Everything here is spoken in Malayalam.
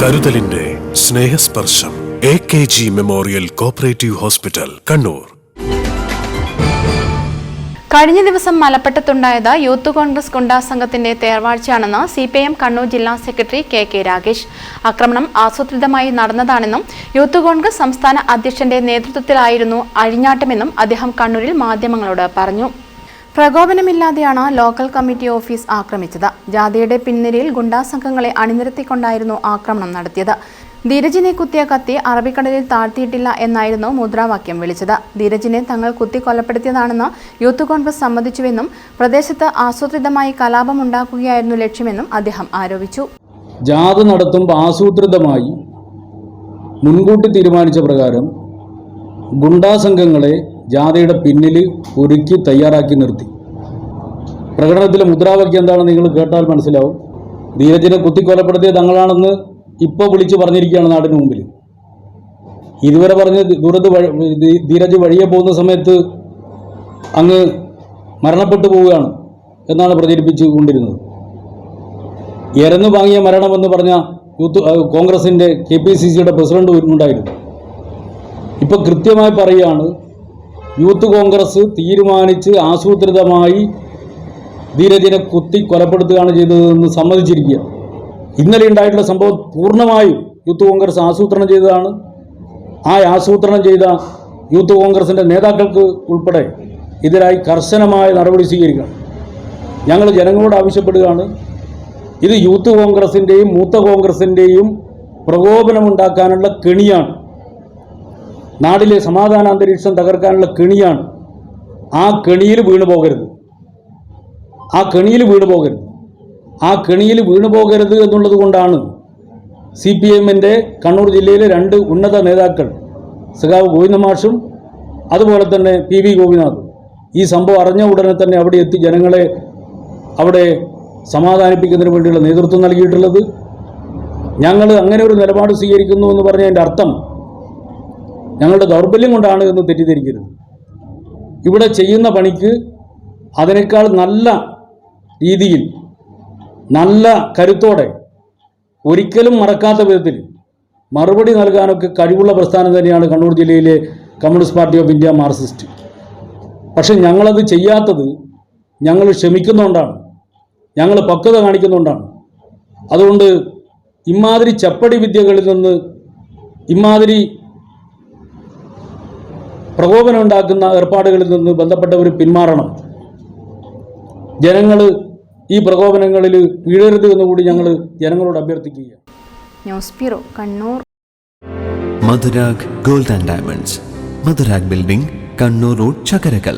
കരുതലിന്റെ Snehasparsham A K G memorial cooperative hospital Kannur. കഴിഞ്ഞ ദിവസം മലപ്പെട്ടത്തുണ്ടായത് യൂത്ത് കോൺഗ്രസ് ഗുണ്ടാ സംഘത്തിന്റെ തേർവാഴ്ചയാണെന്ന് സി പി എം കണ്ണൂർ ജില്ലാ സെക്രട്ടറി കെ കെ രാഗേഷ് ആക്രമണം ആസൂത്രിതമായി നടന്നതാണെന്നും യൂത്ത് കോൺഗ്രസ് സംസ്ഥാന അധ്യക്ഷന്റെ നേതൃത്വത്തിലായിരുന്നു അഴിഞ്ഞാട്ടമെന്നും അദ്ദേഹം കണ്ണൂരിൽ മാധ്യമങ്ങളോട് പറഞ്ഞു. പ്രകോപനമില്ലാതെയാണ് ലോക്കൽ കമ്മിറ്റി ഓഫീസ് ആക്രമിച്ചത്. ജാതിയുടെ പിൻനിരയിൽ ഗുണ്ടാ സംഘങ്ങളെ അണിനിരത്തിക്കൊണ്ടായിരുന്നു ആക്രമണം നടത്തിയത്. ധീരജിനെ കുത്തിയ കത്തി അറബിക്കടലിൽ താഴ്ത്തിയിട്ടില്ല എന്നായിരുന്നു മുദ്രാവാക്യം വിളിച്ചത്. ധീരജിനെ തങ്ങൾ കുത്തി കൊലപ്പെടുത്തിയതാണെന്ന് യൂത്ത് കോൺഗ്രസ് സമ്മതിച്ചുവെന്നും പ്രദേശത്ത് ആസൂത്രിതമായി കലാപം ഉണ്ടാക്കുകയായിരുന്നു ലക്ഷ്യമെന്നും അദ്ദേഹം ആരോപിച്ചു. ജാഥ നടത്തുമ്പോൾ ആസൂത്രിതമായി മുൻകൂട്ടി തീരുമാനിച്ച പ്രകാരം ഗുണ്ടാ സംഘങ്ങളെ ജാഥയുടെ പിന്നിൽ ഒരുക്കി തയ്യാറാക്കി നിർത്തി. പ്രകടനത്തിലെ മുദ്രാവാക്യം എന്താണെന്ന് നിങ്ങൾ കേട്ടാൽ മനസ്സിലാവും. ധീരജിനെ കുത്തിക്കൊലപ്പെടുത്തിയ തങ്ങളാണെന്ന് ഇപ്പോൾ വിളിച്ചു പറഞ്ഞിരിക്കുകയാണ് നാടിന് മുമ്പിൽ. ഇതുവരെ പറഞ്ഞ് ദൂരത്ത് ധീരജ് വഴിയെ പോകുന്ന സമയത്ത് അങ്ങ് മരണപ്പെട്ടു പോവുകയാണ് എന്നാണ് പ്രചരിപ്പിച്ചു കൊണ്ടിരുന്നത്. എരന്നു വാങ്ങിയ മരണമെന്ന് പറഞ്ഞ യൂത്ത് കോൺഗ്രസിന്റെ കെ പി സി സിയുടെ പ്രസിഡന്റ് ഉണ്ടായിരുന്നു. ഇപ്പോൾ കൃത്യമായി പറയുകയാണ് യൂത്ത് കോൺഗ്രസ് തീരുമാനിച്ച് ആസൂത്രിതമായി ധീരജിനെ കുത്തി കൊലപ്പെടുത്തുകയാണ് ചെയ്തതെന്ന് സമ്മതിച്ചിരിക്കുക. ഇന്നലെ ഉണ്ടായിട്ടുള്ള സംഭവം പൂർണമായും യൂത്ത് കോൺഗ്രസ് ആസൂത്രണം ചെയ്തതാണ്. ആ ആസൂത്രണം ചെയ്ത യൂത്ത് കോൺഗ്രസിന്റെ നേതാക്കൾക്ക് ഉൾപ്പെടെ ഇതിനായി കർശനമായ നടപടി സ്വീകരിക്കണം. ഞങ്ങൾ ജനങ്ങളോട് ആവശ്യപ്പെടുകയാണ്. ഇത് യൂത്ത് കോൺഗ്രസിന്റെയും മൂത്ത കോൺഗ്രസിന്റെയും പ്രകോപനമുണ്ടാക്കാനുള്ള കെണിയാണ്. നാടിലെ സമാധാന അന്തരീക്ഷം തകർക്കാനുള്ള കെണിയാണ് ആ കെണിയിൽ വീണു പോകരുത്. ആ കെണിയിൽ വീണു പോകരുത്. ആ കെണിയിൽ വീണു പോകരുത് എന്നുള്ളത് കൊണ്ടാണ് സി പി എമ്മിന്റെ കണ്ണൂർ ജില്ലയിലെ രണ്ട് ഉന്നത നേതാക്കൾ സഖാവ് ഗോവിന്ദമാഷും അതുപോലെ തന്നെ പി വി ഗോപിനാഥും. ഈ സംഭവം അറിഞ്ഞ ഉടനെ തന്നെ അവിടെ എത്തി ജനങ്ങളെ അവിടെ സമാധാനിപ്പിക്കുന്നതിന് വേണ്ടിയുള്ള നേതൃത്വം നൽകിയിട്ടുള്ളത്. ഞങ്ങൾ അങ്ങനെ ഒരു നിലപാട് സ്വീകരിക്കുന്നു എന്ന് പറഞ്ഞതിന്റെ അർത്ഥം ഞങ്ങളുടെ ദൗർബല്യം കൊണ്ടാണ് എന്ന് തെറ്റിദ്ധരിക്കരുത്. ഇവിടെ ചെയ്യുന്ന പണിക്ക് അതിനേക്കാൾ നല്ല രീതിയിൽ നല്ല കരുത്തോടെ ഒരിക്കലും മറക്കാത്ത വിധത്തിൽ മറുപടി നൽകാനൊക്കെ കഴിവുള്ള പ്രസ്ഥാനം തന്നെയാണ് കണ്ണൂർ ജില്ലയിലെ communist party of India Marxist. പക്ഷെ ഞങ്ങളത് ചെയ്യാത്തത് ഞങ്ങൾ ക്ഷമിക്കുന്നതുകൊണ്ടാണ് ഞങ്ങൾ പക്വത കാണിക്കുന്നതുകൊണ്ടാണ് അതുകൊണ്ട് ഇമാതിരി ചപ്പടി വിദ്യകളിൽ നിന്ന് ഇമാതിരി പ്രകോപനം ഉണ്ടാക്കുന്ന ഏർപ്പാടുകളിൽ നിന്ന് ബന്ധപ്പെട്ടവർ പിന്മാറണം. ജനങ്ങൾ ഈ പ്രകോപനങ്ങളിൽ വീഴരുത് എന്നുകൂടി ഞങ്ങൾ ജനങ്ങളോട് അഭ്യർത്ഥിക്കുക news bureau Kannur. Madhurag gold and diamonds. Madhurag building Kannur road Chakkarakkal.